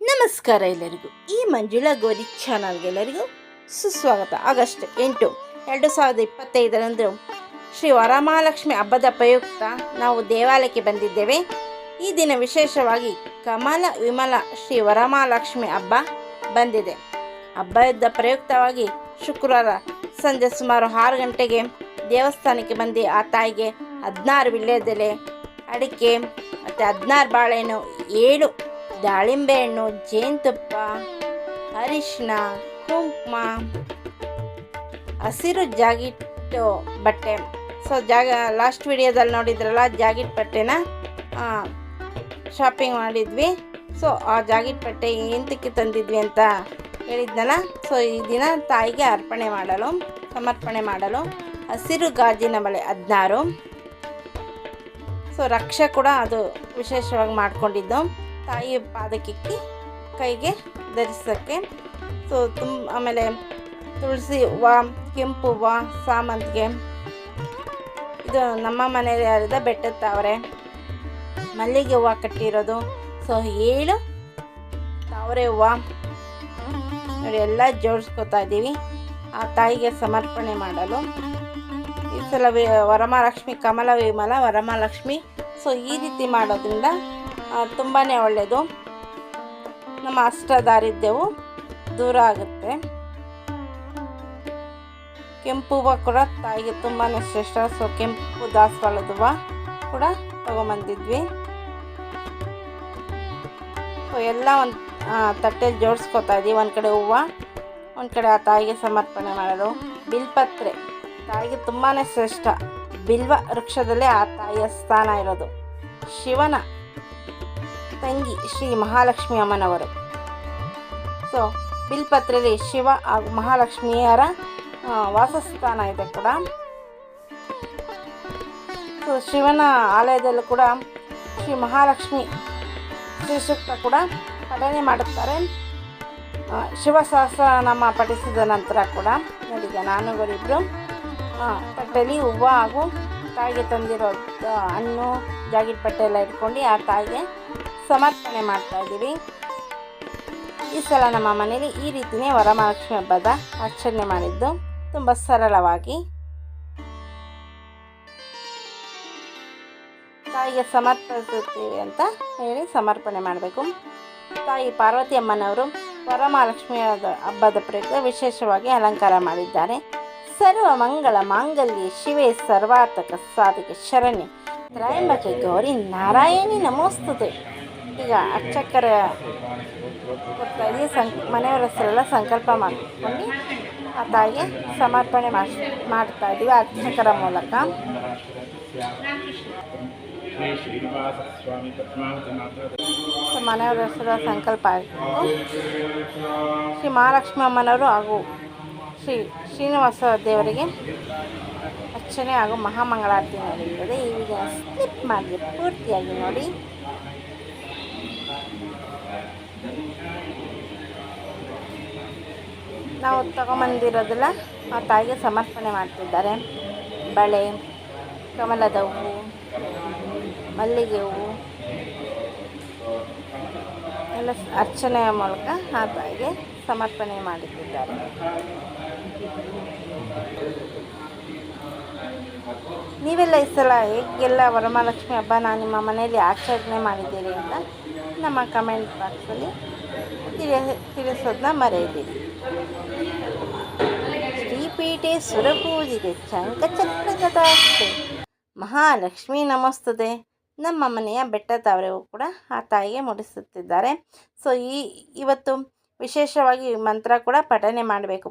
ನಮಸ್ಕಾರ ಎಲ್ಲರಿಗೂ. ಈ ಮಂಜುಳಾ ಗೋರಿ ಚಾನಲ್ಗೆಲ್ಲರಿಗೂ ಸುಸ್ವಾಗತ. ಆಗಸ್ಟ್ ಎಂಟು, ಎರಡು ಸಾವಿರದ ಇಪ್ಪತ್ತೈದರಂದು ಶ್ರೀ ವರಮಹಾಲಕ್ಷ್ಮಿ ಹಬ್ಬದ ಪ್ರಯುಕ್ತ ನಾವು ದೇವಾಲಯಕ್ಕೆ ಬಂದಿದ್ದೇವೆ. ಈ ದಿನ ವಿಶೇಷವಾಗಿ ಕಮಲ ವಿಮಲ ಶ್ರೀ ವರಮಹಾಲಕ್ಷ್ಮಿ ಹಬ್ಬ ಬಂದಿದೆ. ಹಬ್ಬದ ಪ್ರಯುಕ್ತವಾಗಿ ಶುಕ್ರವಾರ ಸಂಜೆ ಸುಮಾರು ಆರು ಗಂಟೆಗೆ ದೇವಸ್ಥಾನಕ್ಕೆ ಬಂದು ಆ ತಾಯಿಗೆ ಹದಿನಾರು ವಿಳ್ಯದೆಲೆ, ಅಡಿಕೆ ಮತ್ತು ಹದಿನಾರು ಬಾಳೆಹಣ್ಣು, ಏಳು ದಾಳಿಂಬೆ ಹಣ್ಣು, ಜೇನುತುಪ್ಪ ಅರಿಶಿನ ಕುಂಕುಮ, ಹಸಿರು ಜಾಗಿಟ್ಟು ಬಟ್ಟೆ. ಸೊ ಜಾಗ ಲಾಸ್ಟ್ ವಿಡಿಯೋದಲ್ಲಿ ನೋಡಿದ್ರಲ್ಲ, ಜಾಗಿಟ್ ಬಟ್ಟೆನ ಶಾಪಿಂಗ್ ಮಾಡಿದ್ವಿ. ಸೊ ಆ ಜಾಗಿಟ್ ಬಟ್ಟೆ ಎಂತಕ್ಕೆ ತಂದಿದ್ವಿ ಅಂತ ಹೇಳಿದ್ನಲ್ಲ ಸೊ ಈ ದಿನ ತಾಯಿಗೆ ಅರ್ಪಣೆ ಮಾಡಲು, ಸಮರ್ಪಣೆ ಮಾಡಲು ಹಸಿರು ಗಾಜಿನ ಬಳೆ ಹದಿನಾರು. ಸೊ ರಕ್ಷೆ ಕೂಡ ಅದು ವಿಶೇಷವಾಗಿ ಮಾಡಿಕೊಂಡಿದ್ದು. ತಾಯಿ ಪಾದಕ್ಕಿಕ್ಕಿ ಕೈಗೆ ಧರಿಸೋಕ್ಕೆ. ಸೊ ತುಂಬ ಆಮೇಲೆ ತುಳಸಿ ಹೂವು, ಕೆಂಪು ಹೂವು, ಸಾಮಂತಿಗೆ. ಇದು ನಮ್ಮ ಮನೆಯಲ್ಲಿ ಯಾರಿದ ಬೆಟ್ಟದ ತಾವರೆ ಮಲ್ಲಿಗೆ ಹೂವು ಕಟ್ಟಿರೋದು. ಸೊ ಏಳು ತಾವರೆ ಹೂವು. ನೋಡಿ, ಎಲ್ಲ ಜೋಡಿಸ್ಕೊತಾ ಇದ್ದೀವಿ. ಆ ತಾಯಿಗೆ ಸಮರ್ಪಣೆ ಮಾಡಲು. ಈ ಸಲ ವರಮಹಾಲಕ್ಷ್ಮಿ, ಕಮಲ ವಿಮಲ ವರಮಹಾಲಕ್ಷ್ಮಿ. ಸೊ ಈ ರೀತಿ ಮಾಡೋದ್ರಿಂದ ತುಂಬಾ ಒಳ್ಳೆಯದು ನಮ್ಮ ಅಷ್ಟ ದಾರಿದ್ರ್ಯವು ದೂರ ಆಗುತ್ತೆ. ಕೆಂಪು ಹೂವು ಕೂಡ ತಾಯಿಗೆ ತುಂಬಾ ಶ್ರೇಷ್ಠ. ಸೊ ಕೆಂಪು ದಾಸವಾಳದ ಹೂವು ಕೂಡ ತೊಗೊಂಬಂದಿದ್ವಿ. ಸೊ ಎಲ್ಲ ಒಂದು ತಟ್ಟೆಲಿ ಜೋಡಿಸ್ಕೊತಾ ಇದ್ದೀವಿ ಒಂದು ಕಡೆ ಹೂವು, ಒಂದು ಕಡೆ ಆ ತಾಯಿಗೆ ಸಮರ್ಪಣೆ ಮಾಡೋದು. ಬಿಲ್ಪತ್ರೆ, ತಾಯಿಗೆ ತುಂಬಾ ಶ್ರೇಷ್ಠ. ಬಿಲ್ವ ವೃಕ್ಷದಲ್ಲೇ ಆ ತಾಯಿಯ ಸ್ಥಾನ ಇರೋದು. ಶಿವನ ತಂಗಿ ಶ್ರೀ ಮಹಾಲಕ್ಷ್ಮಿ ಅಮ್ಮನವರು. ಸೊ ಬಿಲ್ಪತ್ರೆಯಲ್ಲಿ ಶಿವ ಹಾಗೂ ಮಹಾಲಕ್ಷ್ಮಿಯರ ವಾಸಸ್ಥಾನ ಇದೆ ಕೂಡ. ಸೊ ಶಿವನ ಆಲಯದಲ್ಲೂ ಕೂಡ ಶ್ರೀ ಮಹಾಲಕ್ಷ್ಮಿ ಶ್ರೀ ಸೂಕ್ತ ಕೂಡ ಪಠನೆ ಮಾಡುತ್ತಾರೆ. ಶಿವ ಸಹಸ್ರ ನಮ್ಮ ಪಠಿಸಿದ ನಂತರ ಕೂಡ ನೋಡಿದೆ ನಾನು ಇವರಿಬ್ಬರು ತಟ್ಟೆಯಲ್ಲಿ ಹೂವ ಹಾಗೂ ತಾಯಿಗೆ ತಂದಿರೋ ಹಣ್ಣು ಜಾಗಿಟ್ ಬಟ್ಟೆ ಎಲ್ಲ ಇಟ್ಕೊಂಡು ಆ ತಾಯಿಗೆ ಸಮರ್ಪಣೆ ಮಾಡ್ತಾ ಇದ್ದೀವಿ. ಈ ಸಲ ನಮ್ಮ ಮನೇಲಿ ಈ ರೀತಿಯೇ ವರಮಹಾಲಕ್ಷ್ಮಿ ಹಬ್ಬದ ಆಚರಣೆ ಮಾಡಿದ್ದು. ತುಂಬ ಸರಳವಾಗಿ. ತಾಯಿಗೆ ಸಮರ್ಪಿಸುತ್ತೀವಿ ಅಂತ ಹೇಳಿ ಸಮರ್ಪಣೆ ಮಾಡಬೇಕು. ತಾಯಿ ಪಾರ್ವತಿ ಅಮ್ಮನವರು ವರಮಹಾಲಕ್ಷ್ಮಿಯ ಹಬ್ಬದ ಪ್ರಯುಕ್ತ ವಿಶೇಷವಾಗಿ ಅಲಂಕಾರ ಮಾಡಿದ್ದಾರೆ. ಸರ್ವ ಮಂಗಳ ಮಾಂಗಲ್ಯ ಶಿವೆ ಸರ್ವಾರ್ಥಕ ಸಾಧಕ ಶರಣ್ಯ ತ್ರಯಂಬಕೆ ಗೌರಿ ನಾರಾಯಣಿ ನಮೋಸ್ತುತೆ. ಈಗ ಅರ್ಚಕರ ಕೊಡ್ತಾ ಇದ್ದೀವಿ ಸಂ ಮನೆಯವರ ಹೆಸರೆಲ್ಲ ಸಂಕಲ್ಪ ಮಾಡ್ಕೊಂಡು ಆ ತಾಯಿಗೆ ಸಮರ್ಪಣೆ ಮಾಡಿ, ಮಾಡ್ತಾ ಇದ್ದೀವಿ ಅರ್ಚಕರ ಮೂಲಕ. ಮನೆಯವರ ಹೆಸರ ಸಂಕಲ್ಪ ಆಯಿತು. ಶ್ರೀ ಮಹಾಲಕ್ಷ್ಮಿ ಅಮ್ಮನವರು ಹಾಗೂ ಶ್ರೀ ಶ್ರೀನಿವಾಸ ದೇವರಿಗೆ ಅರ್ಚನೆ ಹಾಗೂ ಮಹಾಮಂಗಳಾರತಿ ನಡೆಯುತ್ತದೆ ಈಗ ಸ್ಲಿಪ್ ಮಾಡಿ, ಪೂರ್ತಿಯಾಗಿ ನೋಡಿ. ನಾವು ತಗೊಂಬಂದಿರೋದೆಲ್ಲ ಆ ತಾಯಿಗೆ ಸಮರ್ಪಣೆ ಮಾಡ್ತಿದ್ದಾರೆ. ಬಳೆ, ಕಮಲದ ಹೂವು ಮಲ್ಲಿಗೆ ಹೂವು ಎಲ್ಲ ಅರ್ಚನೆಯ ಮೂಲಕ ಆ ತಾಯಿಗೆ ಸಮರ್ಪಣೆ ಮಾಡುತ್ತಿದ್ದಾರೆ ನೀವೆಲ್ಲ ಈ ಸಲ ಹೇಗೆಲ್ಲ ವರಮಹಾಲಕ್ಷ್ಮಿ ಹಬ್ಬ ನಾನು ನಿಮ್ಮ ಮನೆಯಲ್ಲಿ ಆಚರಣೆ ಮಾಡಿದ್ದೀರಿ ಅಂತ ನಮ್ಮ ಕಮೆಂಟ್ ಬಾಕ್ಸಲ್ಲಿ ತಿಳಿ, ತಿಳಿಸೋದನ್ನ ಮರೆಯದಿರಿ ಶ್ರೀಪೀಠೆ ಸುರಪೂಜಿಗೆ ಚಂಕಚಕ್ರಗದಾಸ್ತೆ ಮಹಾಲಕ್ಷ್ಮಿ ನಮಸ್ತದೆ. ನಮ್ಮ ಮನೆಯ ಬೆಟ್ಟ ತಾವರೆಗೂ ಕೂಡ ಆ ತಾಯಿಗೆ ಮುಡಿಸುತ್ತಿದ್ದಾರೆ. ಸೊ ಈ ಇವತ್ತು ವಿಶೇಷವಾಗಿ ಮಂತ್ರ ಕೂಡ ಪಠನೆ ಮಾಡಬೇಕು.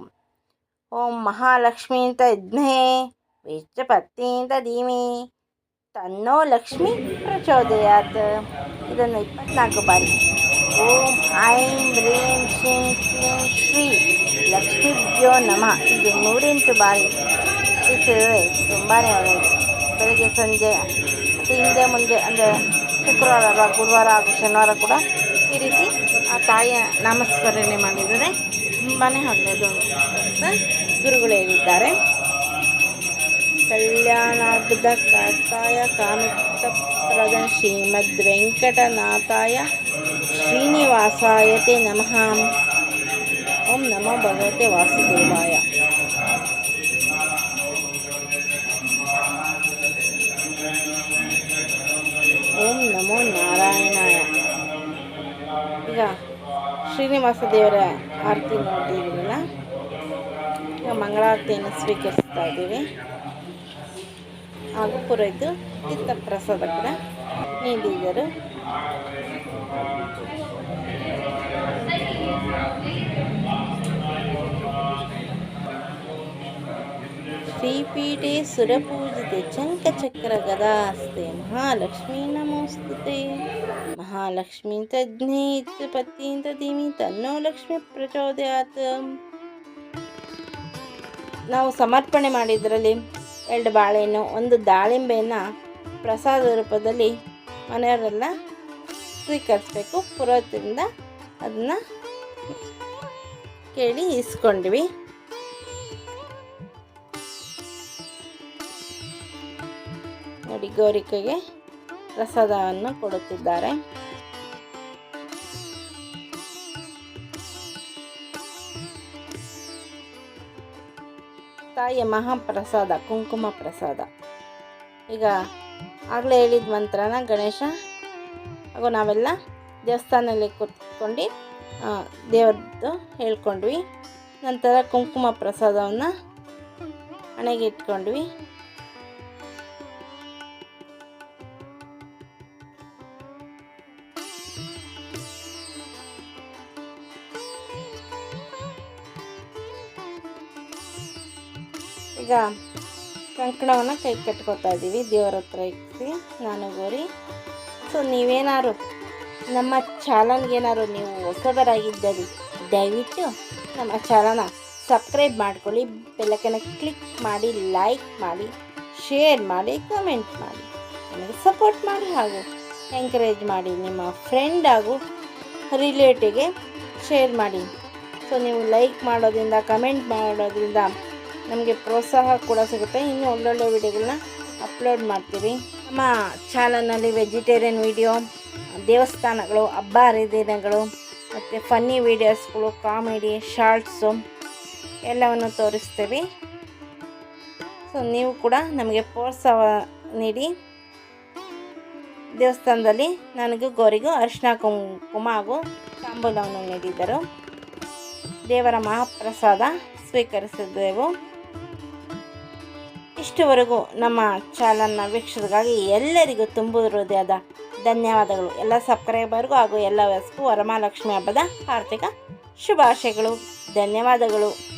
ಓಂ ಮಹಾಲಕ್ಷ್ಮಿ ಅಂತ ಯಜ್ಞೆ ವೇಷಪತ್ನಿ ಅಂತ ಧೀಮಿ, ತನ್ನೋ ಲಕ್ಷ್ಮಿ ಪ್ರಚೋದಯಾತ್. ಇದನ್ನು ಇಪ್ಪತ್ನಾಲ್ಕು ಬಾರಿ. ಓಂ ಐಂ ಬ್ರೀಂ ಶ್ರೀಂ ಕ್ಲೀಂ ಶ್ರೀ ಲಕ್ಷ್ಮೀಭ್ಯೋ ನಮಃ. ಇದು ನೂರೆಂಟು ಬಾರಿ. ಇದು ತುಂಬಾ ಒಳ್ಳೆಯದು. ಬೆಳಗ್ಗೆ ಸಂಜೆ, ಮತ್ತು ಹಿಂದೆ ಮುಂದೆ, ಅಂದರೆ ಶುಕ್ರವಾರ, ಗುರುವಾರ ಹಾಗೂ ಶನಿವಾರ ಕೂಡ ಈ ರೀತಿ ಆ ತಾಯಿಯ ನಾಮಸ್ಮರಣೆ ಮಾಡಿದರೆ ತುಂಬಾ ಒಳ್ಳೆಯದು ಅಂತ ಗುರುಗಳು ಹೇಳಿದ್ದಾರೆ. ಕಲ್ಯಾಣಾರ್ಧ ಕಾಯ ಕಾಮಿತ್ತ ಶ್ರೀಮದ್ ವೆಂಕಟನಾಥಾಯ ಶ್ರೀನಿವಾಸಾಯ ತೇ ನಮಃ ಓಂ ನಮೋ ಭಗವತೆ ವಾಸುದೇವಾಯ ಓಂ ನಮೋ ನಾರಾಯಣಾಯ ಈಗ ಶ್ರೀನಿವಾಸ ದೇವರ ಆರತಿ ನೋಡಿದ್ದೀರಲ್ಲ ಈಗ ಮಂಗಳಾರತಿಯನ್ನು ಸ್ವೀಕರಿಸ್ತಾ ಇದ್ದೀವಿ. ಹಾಗೂ ಪುರೋಹಿತು ತೀರ್ಥ ಪ್ರಸಾದ ಕೂಡ ನೀಡಿದರು ಶ್ರೀಪೀಠೆ ಸುರಪೂಜಿತೆ ಚಂಕಚಕ್ರ ಗದಾಸ್ತೆ ಮಹಾಲಕ್ಷ್ಮೀ ನಮೋಸ್ತುತೆ. ಮಹಾಲಕ್ಷ್ಮೀ ತಜ್ಞೆ ಪತ್ನಿಂತ ದೀಮಿ ತನ್ನೋ ಲಕ್ಷ್ಮಿ ಪ್ರಚೋದಯಾತ್. ನಾವು ಸಮರ್ಪಣೆ ಮಾಡಿದ್ರಲ್ಲಿ ಎರಡು ಬಾಳೆಹಣ್ಣು, ಒಂದು ದಾಳಿಂಬೆಯನ್ನು ಪ್ರಸಾದ ರೂಪದಲ್ಲಿ ಮನೆಯವರೆಲ್ಲ ಸ್ವೀಕರಿಸಬೇಕು. ಪುರೋಹಿತರಿಂದ ಅದನ್ನು ಕೇಳಿ ಇಸ್ಕೊಂಡ್ವಿ. ನೋಡಿ ಪ್ರಸಾದವನ್ನು ಕೊಡುತ್ತಿದ್ದಾರೆ. ತಾಯಿಯ ಮಹಾಪ್ರಸಾದ, ಕುಂಕುಮ ಪ್ರಸಾದ. ಈಗ ಆಗಲೇ ಹೇಳಿದ ಮಂತ್ರನ ಗಣೇಶ ಹಾಗೂ ನಾವೆಲ್ಲ ದೇವಸ್ಥಾನದಲ್ಲಿ ಕೂತ್ಕೊಂಡು ದೇವರದ್ದು ದೇವ್ರದ್ದು ಹೇಳ್ಕೊಂಡ್ವಿ. ನಂತರ ಕುಂಕುಮ ಪ್ರಸಾದವನ್ನು ಹಣೆಗೆ ಇಟ್ಕೊಂಡ್ವಿ. ಈಗ ಕಂಕಣವನ್ನು ಕೈ ಕಟ್ಕೊತಾ ಇದ್ದೀವಿ. ದೇವರ ಹತ್ರ ಇಟ್ಟು ನಾನು ಗೋರಿ. ಸೊ ನೀವೇನಾದ್ರು ನಮ್ಮ ಚಾನಲ್ಗೇನಾದ್ರು ನೀವು ಹೊಸಬರಾಗಿದ್ದಲ್ಲಿ, ದಯವಿಟ್ಟು ನಮ್ಮ ಚಾನಲ್ನ ಸಬ್ಸ್ಕ್ರೈಬ್ ಮಾಡ್ಕೊಳ್ಳಿ. ಬೆಲಕನ ಕ್ಲಿಕ್ ಮಾಡಿ, ಲೈಕ್ ಮಾಡಿ, ಶೇರ್ ಮಾಡಿ, ಕಮೆಂಟ್ ಮಾಡಿ. ನನಗೆ ಸಪೋರ್ಟ್ ಮಾಡಿ ಹಾಗೂ ಎಂಕರೇಜ್ ಮಾಡಿ. ನಿಮ್ಮ ಫ್ರೆಂಡ್ ಹಾಗೂ ರಿಲೇಟಿವ್ಗೆ ಶೇರ್ ಮಾಡಿ. ಸೊ ನೀವು ಲೈಕ್ ಮಾಡೋದ್ರಿಂದ, ಕಮೆಂಟ್ ಮಾಡೋದ್ರಿಂದ ನಮಗೆ ಪ್ರೋತ್ಸಾಹ ಕೂಡ ಸಿಗುತ್ತೆ. ಇನ್ನೂ ಒಳ್ಳೊಳ್ಳೆ ವಿಡಿಯೋಗಳನ್ನ ಅಪ್ಲೋಡ್ ಮಾಡ್ತೀವಿ. ನಮ್ಮ ಚಾನಲ್ನಲ್ಲಿ ವೆಜಿಟೇರಿಯನ್ ವಿಡಿಯೋ, ದೇವಸ್ಥಾನಗಳು, ಹಬ್ಬ ಹರಿದಿನಗಳು, ಮತ್ತು ಫನ್ನಿ ವೀಡಿಯೋಸ್ಗಳು, ಕಾಮಿಡಿ, ಶಾರ್ಟ್ಸು ಎಲ್ಲವನ್ನು ತೋರಿಸ್ತೀವಿ. ಸೊ ನೀವು ಕೂಡ ನಮಗೆ ಪ್ರೋತ್ಸಾಹ ನೀಡಿ. ದೇವಸ್ಥಾನದಲ್ಲಿ ನನಗೂ ಗೌರಿಗೂ ಅರಿಶಿನ ಕುಂಕುಮ ಹಾಗೂ ತಾಂಬೂಲವನ್ನು ನೀಡಿದ್ದರು. ದೇವರ ಮಹಾಪ್ರಸಾದ ಸ್ವೀಕರಿಸಿದ್ದೆವು. ಇಷ್ಟುವರೆಗೂ ನಮ್ಮ ಚಾನಲ್ನ ವೀಕ್ಷಕರಿಗಾಗಿ ಎಲ್ಲರಿಗೂ ತುಂಬ ಹೃದಯದ ಧನ್ಯವಾದಗಳು. ಎಲ್ಲ ಸಬ್ಸ್ಕ್ರೈಬರ್ಗೂ ಹಾಗೂ ಎಲ್ಲ ವಯಸ್ಸು ವರಮಹಾಲಕ್ಷ್ಮಿ ಹಬ್ಬದ ಆರ್ಥಿಕ ಶುಭಾಶಯಗಳು, ಧನ್ಯವಾದಗಳು.